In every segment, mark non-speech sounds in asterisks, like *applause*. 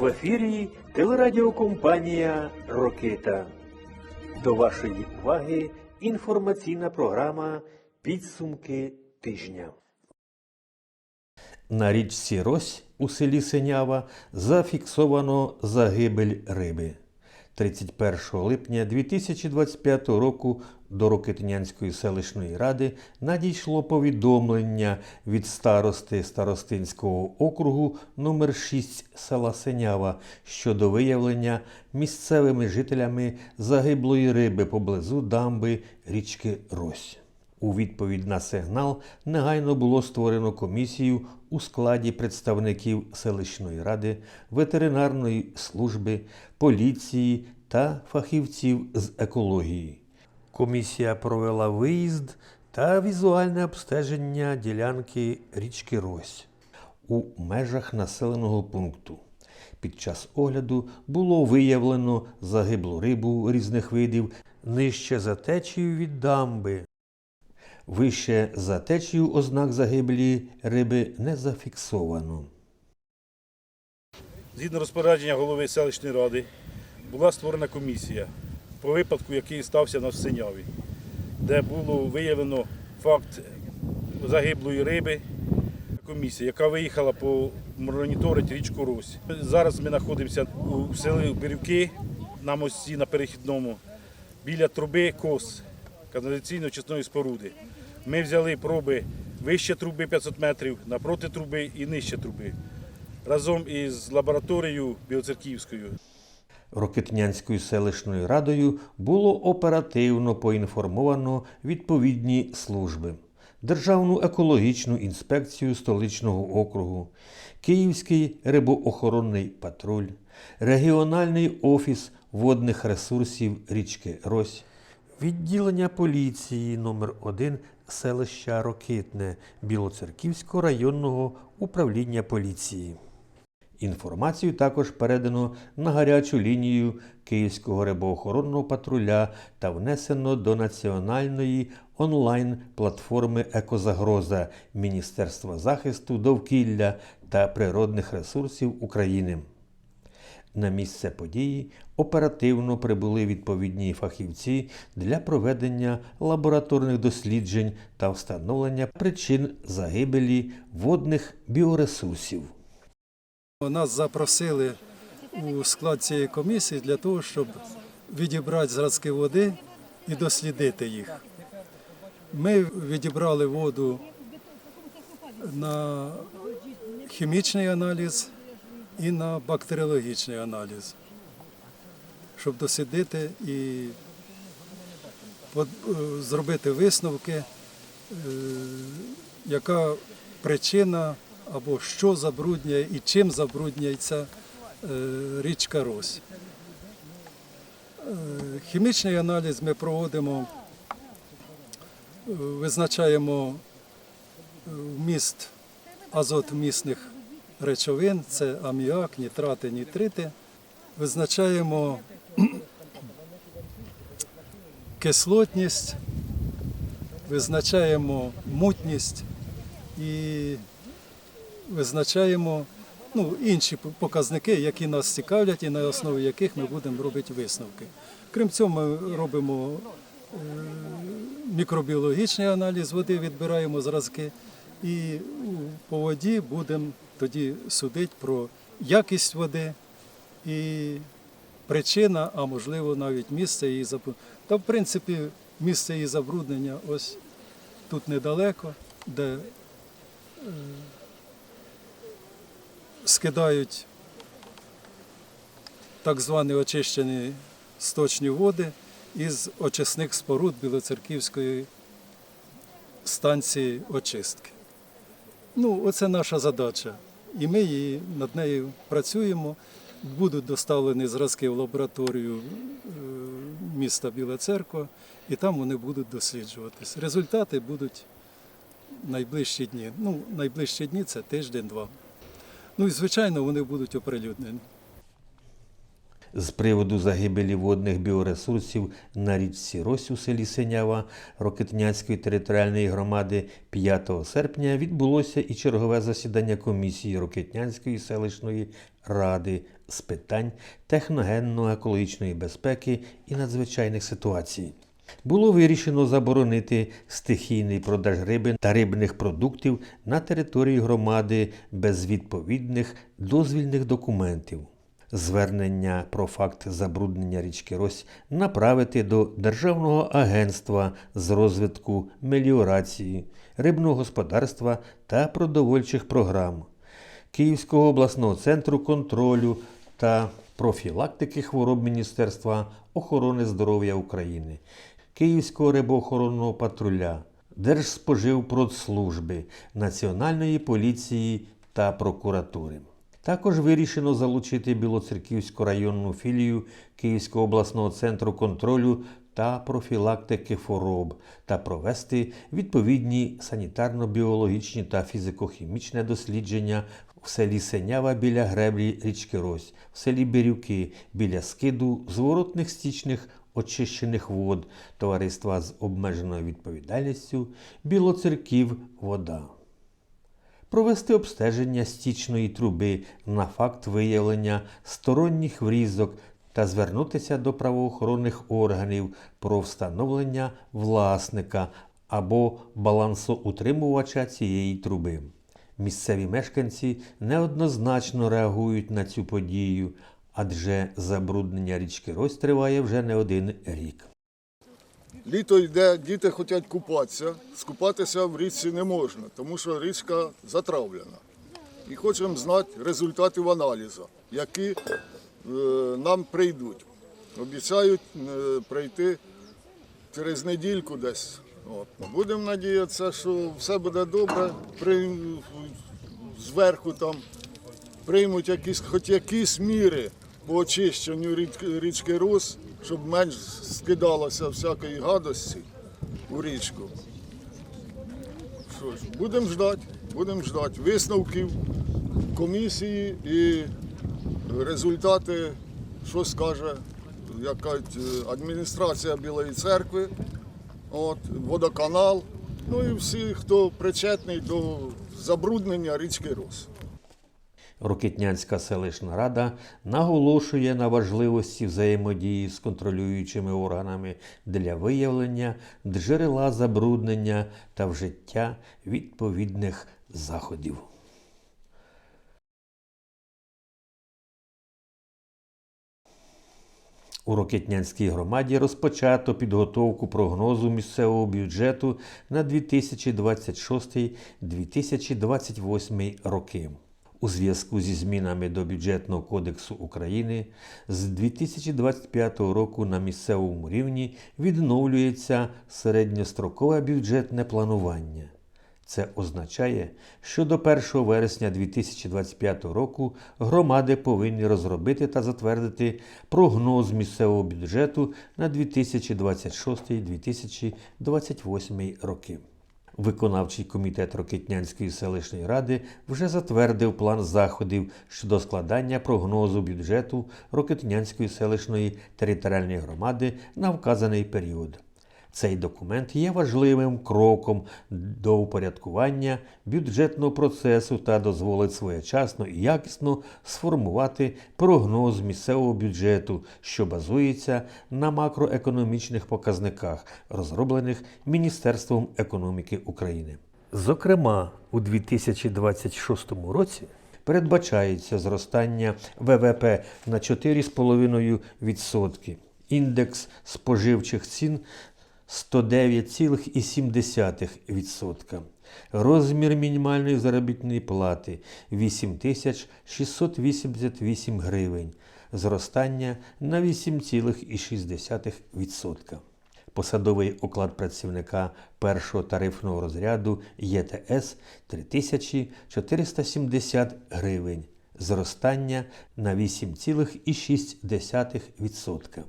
В ефірі телерадіокомпанія Рокита. До вашої уваги інформаційна програма Підсумки тижня. На річці Рось у селі Синява зафіксовано загибель риби. 31 липня 2025 року до Рокитнянської селищної ради надійшло повідомлення від старости Старостинського округу номер 6 села Синява щодо виявлення місцевими жителями загиблої риби поблизу дамби річки Рось. У відповідь на сигнал негайно було створено комісію у складі представників селищної ради, ветеринарної служби, поліції та фахівців з екології. Комісія провела виїзд та візуальне обстеження ділянки річки Рось у межах населеного пункту. Під час огляду було виявлено загиблу рибу різних видів нижче за течією від дамби. Вище за течією ознак загибелі риби не зафіксовано. Згідно розпорядження голови селищної ради була створена комісія по випадку, який стався на Синяві, де було виявлено факт загиблої риби. Комісія, яка виїхала по моніторити річку Русь. Зараз ми знаходимося у селі Бірюки на мості на перехідному біля труби КОС каналізаційно-очисної споруди. Ми взяли проби вище труби 500 метрів, напроти труби і нижче труби разом із лабораторією Білоцерківською. Рокитнянською селищною радою було оперативно поінформовано відповідні служби. Державну екологічну інспекцію столичного округу, Київський рибоохоронний патруль, регіональний офіс водних ресурсів річки Рось, відділення поліції номер 1 селища Рокитне Білоцерківського районного управління поліції. Інформацію також передано на гарячу лінію Київського рибоохоронного патруля та внесено до національної онлайн-платформи Екозагроза Міністерства захисту довкілля та природних ресурсів України. На місце події оперативно прибули відповідні фахівці для проведення лабораторних досліджень та встановлення причин загибелі водних біоресурсів. Нас запросили у склад цієї комісії для того, щоб відібрати зразки води і дослідити їх. Ми відібрали воду на хімічний аналіз і на бактеріологічний аналіз, щоб дослідити і е, зробити висновки, е, яка причина або що забруднює і чим забруднюється е, річка Рось. Хімічний аналіз ми проводимо, визначаємо вміст азотвмісних речовин, це аміак, нітрати, нітрити. Визначаємо *clears throat* кислотність, визначаємо мутність і визначаємо ну, інші показники, які нас цікавлять і на основі яких ми будемо робити висновки. Крім цього, ми робимо е, мікробіологічний аналіз води, відбираємо зразки і по воді будемо тоді судити про якість води і причина, а можливо навіть місце її забруднення. Та в принципі місце її забруднення ось тут недалеко, де скидають так звані очищені сточні води із очисних споруд Білоцерківської станції очистки. Ну, оце наша задача. І ми її, над нею працюємо. Будуть доставлені зразки в лабораторію е, міста Біла Церква, і там вони будуть досліджуватись. Результати будуть найближчі дні. Ну, найближчі дні це тиждень-два. Ну і звичайно, вони будуть оприлюднені. З приводу загибелі водних біоресурсів на річці Рось у селі Синява Рокитнянської територіальної громади 5 серпня відбулося і чергове засідання комісії Рокитнянської селищної ради з питань техногенно-екологічної безпеки і надзвичайних ситуацій. Було вирішено заборонити стихійний продаж риби та рибних продуктів на території громади без відповідних дозвільних документів. Звернення про факт забруднення річки Рось направити до Державного агентства з розвитку меліорації, рибного господарства та продовольчих програм, Київського обласного центру контролю та профілактики хвороб Міністерства охорони здоров'я України, Київського рибоохоронного патруля, Держспоживпродслужби, Національної поліції та прокуратури. Також вирішено залучити Білоцерківську районну філію Київського обласного центру контролю та профілактики хвороб та провести відповідні санітарно-біологічні та фізико-хімічне дослідження в селі Сенява біля греблі річки Рось, в селі Бірюки біля скиду зворотних стічних очищених вод товариства з обмеженою відповідальністю Білоцерків вода провести обстеження стічної труби на факт виявлення сторонніх врізок та звернутися до правоохоронних органів про встановлення власника або балансоутримувача цієї труби. Місцеві мешканці неоднозначно реагують на цю подію, адже забруднення річки Рось триває вже не один рік. Літо йде, діти хочуть купатися. Скупатися в річці не можна, тому що річка затравлена. І хочемо знати результатів аналізу, які е, нам прийдуть. Обіцяють е, прийти через недільку десь. От. Будемо надіятися, що все буде добре. При, зверху там приймуть якісь, хоч якісь міри по очищенню річки Рус, щоб менш скидалося всякої гадості у річку. Що ж, будемо ждати, будемо ждати висновків комісії і результати, що скаже як кажуть, е, адміністрація Білої церкви, от, водоканал, ну і всі, хто причетний до забруднення річки Рус. Рокитнянська селищна рада наголошує на важливості взаємодії з контролюючими органами для виявлення джерела забруднення та вжиття відповідних заходів. У Рокетнянській громаді розпочато підготовку прогнозу місцевого бюджету на 2026-2028 роки. У зв'язку зі змінами до бюджетного кодексу України з 2025 року на місцевому рівні відновлюється середньострокове бюджетне планування. Це означає, що до 1 вересня 2025 року громади повинні розробити та затвердити прогноз місцевого бюджету на 2026-2028 роки. Виконавчий комітет Рокитнянської селищної ради вже затвердив план заходів щодо складання прогнозу бюджету Рокитнянської селищної територіальної громади на вказаний період. Цей документ є важливим кроком до упорядкування бюджетного процесу та дозволить своєчасно і якісно сформувати прогноз місцевого бюджету, що базується на макроекономічних показниках, розроблених Міністерством економіки України. Зокрема, у 2026 році передбачається зростання ВВП на 4,5%. Індекс споживчих цін 109,7%. Розмір мінімальної заробітної плати 8688 гривень. Зростання на 8,6%. Посадовий оклад працівника першого тарифного розряду ЄТС 3470 гривень. Зростання на 8,6%.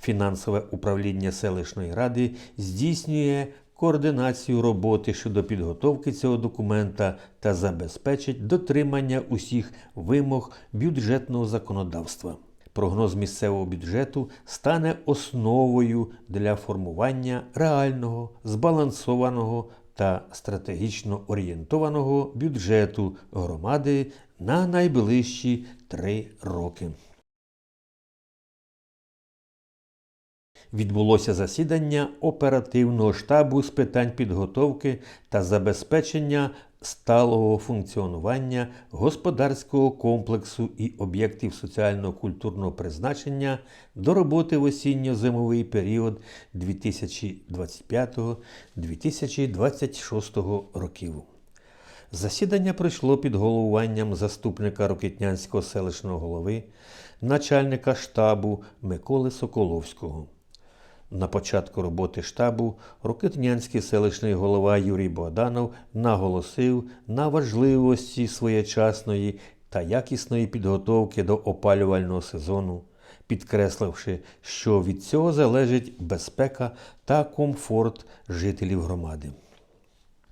Фінансове управління селищної ради здійснює координацію роботи щодо підготовки цього документа та забезпечить дотримання усіх вимог бюджетного законодавства. Прогноз місцевого бюджету стане основою для формування реального, збалансованого та стратегічно орієнтованого бюджету громади на найближчі три роки. Відбулося засідання оперативного штабу з питань підготовки та забезпечення сталого функціонування господарського комплексу і об'єктів соціально-культурного призначення до роботи в осінньо-зимовий період 2025-2026 років. Засідання пройшло під головуванням заступника Рокитнянського селищного голови, начальника штабу Миколи Соколовського. На початку роботи штабу Рокитнянський селищний голова Юрій Богданов наголосив на важливості своєчасної та якісної підготовки до опалювального сезону, підкресливши, що від цього залежить безпека та комфорт жителів громади.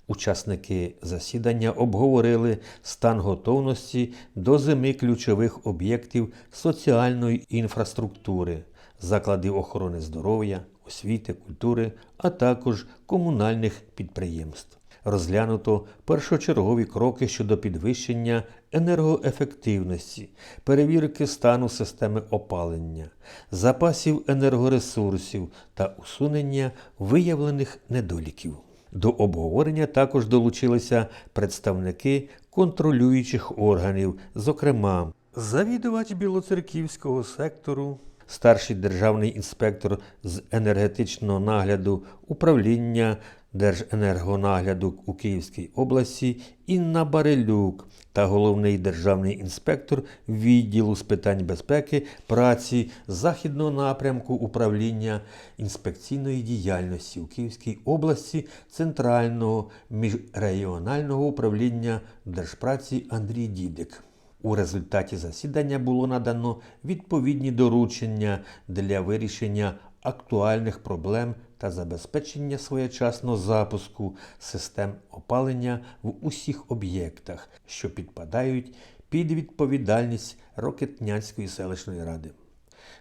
Учасники засідання обговорили стан готовності до зими ключових об'єктів соціальної інфраструктури, закладів охорони здоров'я, освіти, культури, а також комунальних підприємств. Розглянуто першочергові кроки щодо підвищення енергоефективності, перевірки стану системи опалення, запасів енергоресурсів та усунення виявлених недоліків. До обговорення також долучилися представники контролюючих органів, зокрема, завідувач білоцерківського сектору, старший державний інспектор з енергетичного нагляду управління Держенергонагляду у Київській області Інна Барелюк та головний державний інспектор відділу з питань безпеки, праці західного напрямку управління інспекційної діяльності у Київській області Центрального міжрегіонального управління Держпраці Андрій Дідик. У результаті засідання було надано відповідні доручення для вирішення актуальних проблем та забезпечення своєчасного запуску систем опалення в усіх об'єктах, що підпадають під відповідальність Рокетнянської селищної ради.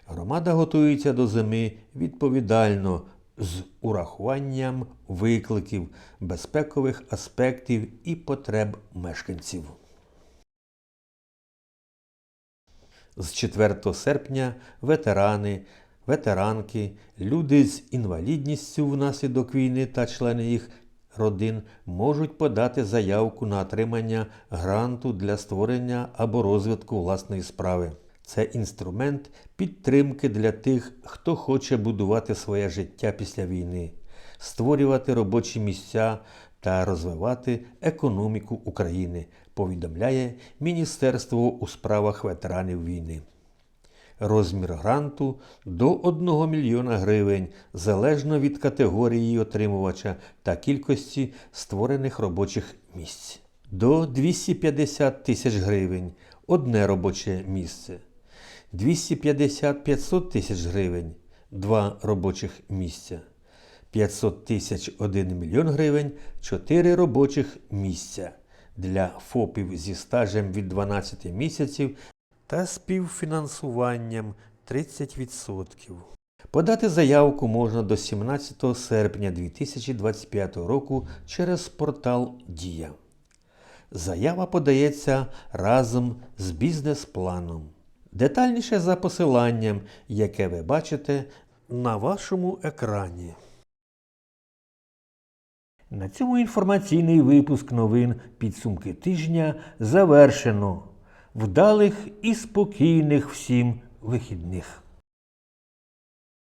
Громада готується до зими відповідально з урахуванням викликів, безпекових аспектів і потреб мешканців. З 4 серпня ветерани, ветеранки, люди з інвалідністю внаслідок війни та члени їх родин можуть подати заявку на отримання гранту для створення або розвитку власної справи. Це інструмент підтримки для тих, хто хоче будувати своє життя після війни, створювати робочі місця та розвивати економіку України, повідомляє Міністерство у справах ветеранів війни. Розмір гранту до 1 мільйона гривень залежно від категорії отримувача та кількості створених робочих місць. До 250 тисяч гривень одне робоче місце. 250-500 тисяч гривень два робочих місця. 500 тисяч 1 мільйон гривень 4 робочих місця для ФОПів зі стажем від 12 місяців та співфінансуванням 30%. Подати заявку можна до 17 серпня 2025 року через портал Дія. Заява подається разом з бізнес-планом. Детальніше за посиланням, яке ви бачите на вашому екрані. На цьому інформаційний випуск новин підсумки тижня завершено. Вдалих і спокійних всім вихідних.